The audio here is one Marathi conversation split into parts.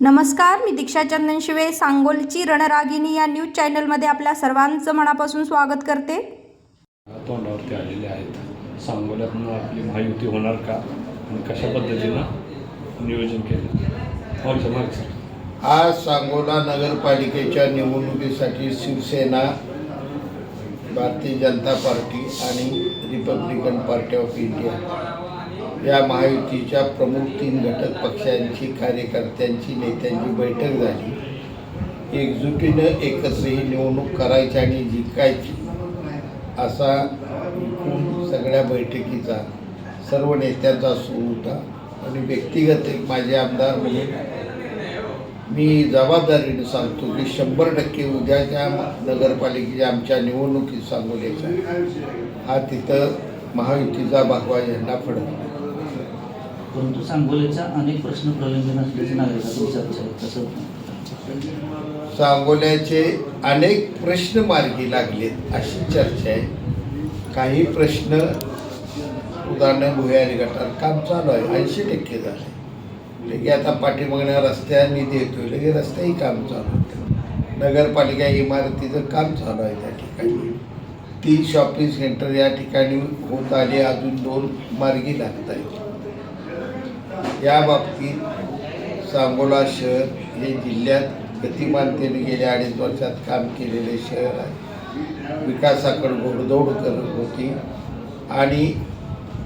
नमस्कार मी दीक्षा चंदन शिवे सांगोलची रणरागिनी या न्यूज चॅनलमध्ये आपल्या सर्वांचं मनापासून स्वागत करते. तोंडावरती आलेले आहेत. सांगोल्यातनं आपली महायुती होणार का आणि कशा पद्धतीनं नियोजन केलं? मागे सर मागे सर आज सांगोला नगरपालिकेच्या निवडणुकीसाठी शिवसेना भारतीय जनता पार्टी आणि रिपब्लिकन पार्टी ऑफ इंडिया. या महायुतीच्या प्रमुख तीन घटक पक्षांची कार्यकर्त्यांची नेत्यांची बैठक झाली. एकजुटीनं एकत्र ही निवडणूक करायची आणि जिंकायची असा एकूण सगळ्या बैठकीचा सर्व नेत्यांचा सुरू होता. आणि व्यक्तिगत एक माझे आमदार म्हणून मी जबाबदारीने सांगतो की शंभर टक्के उद्याच्या नगरपालिकेच्या आमच्या निवडणुकीत सांगोल्याच्या हा तिथं महायुतीचा भगवा झेंडा फडकला परंतु सांगोल्याच्या अनेक प्रश्न प्रलंबित असल्याचे नागरिकांची चर्चा आहे तसं सांगोल्याचे अनेक प्रश्न मार्गी लागलेत अशी चर्चा आहे. काही प्रश्न उदाहरण भुयारी गटात काम चालू आहे. ऐंशी टक्के झाले. लगे आता पाठीमागण्या रस्त्यांनी देतोय. लगे रस्त्याही काम चालू आहे नगरपालिका इमारतीचं काम चालू आहे त्या ठिकाणी. ती शॉपिंग सेंटर या ठिकाणी होत आली. अजून दोन मार्गी लागत आहेत या बाबतीत सांगोला शहर हे जिल्ह्यात गतिमानतेने गेल्या अडीच वर्षात काम केलेले शहर आहे. विकासाकडे घोडदौड करत होती आणि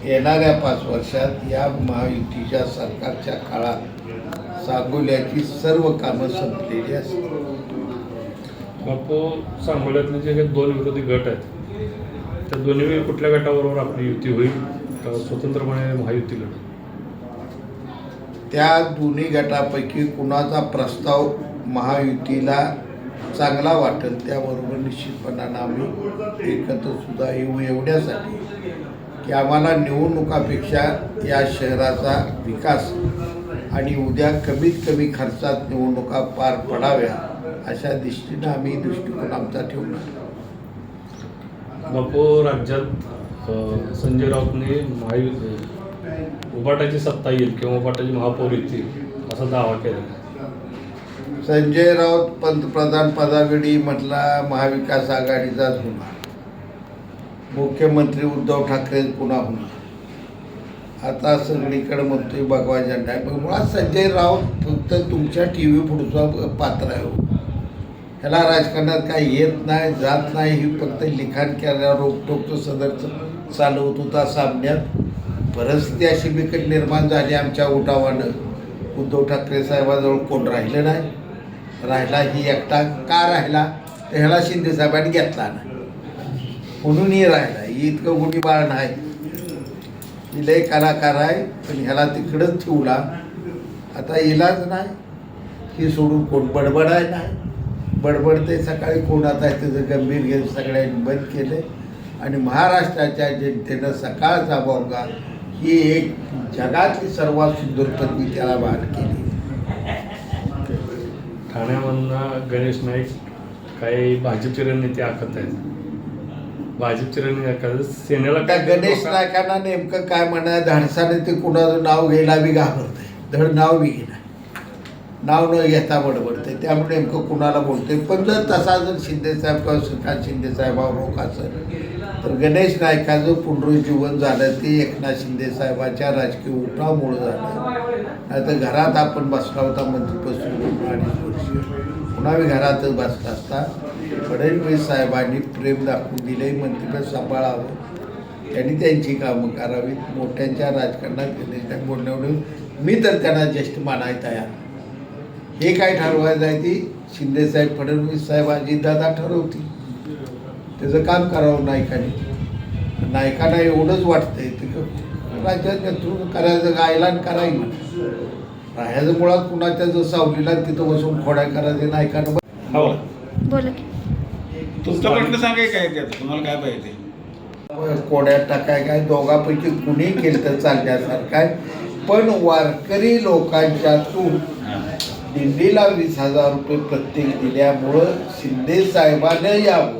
येणाऱ्या पाच वर्षात या महायुतीच्या सरकारच्या काळात सांगोल्याची सर्व कामं संपलेली असतील. बापू सांगोल्यातले जे काही दोन विरोधी गट आहेत त्या दोन्ही कुठल्या गटाबरोबर आपली युती होईल? स्वतंत्रपणे महायुती लढेल त्या दोन्ही गटापैकी कुणाचा प्रस्ताव महायुतीला चांगला वाटेल त्याबरोबर निश्चितपणानं आम्ही एकत्रसुद्धा येऊ एवढ्यासाठी की आम्हाला निवडणुकापेक्षा या शहराचा विकास आणि उद्या कमीत कमी खर्चात निवडणुका पार पडाव्या अशा दृष्टीनं आम्ही दृष्टिकोन आमचा ठेवणार. बापू राज्यात संजय राऊतने महायुती उबाटाची सत्ता येईल किंवा उबाटाची महापौर येतील असा दावा केलेला संजय राऊत पंतप्रधान पदावेळी म्हटला महाविकास आघाडीचाच होणार मुख्यमंत्री उद्धव ठाकरे पुन्हा होणार आता सगळीकडे म्हणतोय भगवा झेंडा. आहे मुळात संजय राऊत फक्त तुमच्या टी व्ही पुढचा पात्र आहे हो. ह्याला राजकारणात काही येत नाही जात नाही ही फक्त लिखाण केल्यावर रोखटोकचं सदरचं चालवत होता सामन्यात. परिस्थिती अशी बिकट निर्माण झाली आमच्या उठावानं. उद्धव ठाकरे साहेबाजवळ कोण राहिलं नाही. राहिला ही एकटा. का राहिला? तर ह्याला शिंदे साहेबांनी घेतला नाही. म्हणूनही राहिला. ही इतकं मोठी बाळ नाही. ही लय कलाकार आहे पण ह्याला तिकडंच ठेवला. आता इलाज नाही. ही सोडून कोण बडबड आहे नाही. बडबडते सकाळी कोण आता आहे त्याचं गंभीर घेऊन सगळ्यांनी बंद केले आणि महाराष्ट्राच्या जनतेनं सकाळचा बोगा ही एक जगातली सर्वात सुंदर पत्नी त्याला बाहेर केली. ठाण्यामधनं गणेश नाईक काही भाजपचे रणनीती आखत आहेत. भाजपचे रणनीती सेनेला काय गणेश नायकांना नेमकं काय म्हणा धाडसाने ते कुणाचं नाव घ्यायला बी घाबरते धड नाव बी घेणार नाव न घेता बडबडते त्यामुळे नेमकं कुणाला बोलते पण जर तसा जर शिंदेसाहेब किंवा श्रीकांत शिंदेसाहेबावर रोख असेल तर गणेश नायकाचं पुनरुज्जीवन झालं ते एकनाथ शिंदेसाहेबाच्या राजकीय उठावामुळे झालं. नाहीतर घरात आपण बसला होता मंत्रीपासून अडीच वर्ष. पुन्हा मी घरातच बसला असता. फडणवीस साहेबांनी प्रेम दाखवून दिले मंत्रिपद सांभाळावं. त्यांनी त्यांची कामं करावीत. मोठ्यांच्या राजकारणात गणेश नाईक मी तर त्यांना ज्येष्ठ मानाय तयार. हे काय ठरवायचं आहे ती शिंदेसाहेब फडणवीस साहेब अजितदादा ठरवतील. त्याचं काम करावं नायकाने. नायकांना एवढंच वाटतंय ते क- राज्यात नेतृत्व करायचं गायलान कराय म्हणा राहायचं मुळात कुणाच्या जर सावलीला तिथं बसून खोड्या करायचं नायकानं हो. बोला की. तुमचा प्रश्न सांगाय काय तुम्हाला काय पाहिजे? ते? कोड्यात टाकाय काय दोघांपैकी कुणी केलं तर चालण्यासारखं आहे. पण वारकरी लोकांच्यातून दिंडीला वीस हजार रुपये प्रत्येक दिल्यामुळं शिंदे साहेबानं यावं.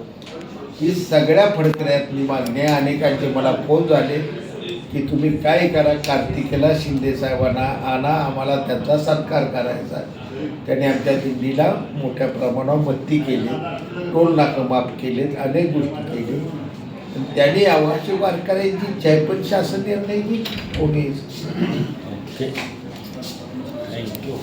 ही सगळ्या फडकऱ्यातली मागणी आहे. अनेकांचे मला फोन झाले की तुम्ही काय करा? कार्तिकेला शिंदेसाहेबांना आणा. आम्हाला त्यांचा सत्कार करायचा त्यांनी त्याने आमच्या दिल्लीला मोठ्या प्रमाणावर मत्ती केली. टोल नाकं माफ केलेत. अनेक गोष्टी केली. त्यांनी अवकाशी वारकऱ्यांची इच्छा पण शासन निर्णय कोणी ओके थँक्यू